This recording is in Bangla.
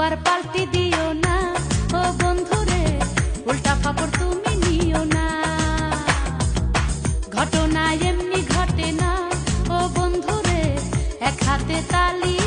আর পাল্টি দিও না। ও বন্ধুরে, উল্টা পাপড় তুমি নিও না। ঘটনা এমনি ঘটে না। ও বন্ধুরে, এক হাতে তালি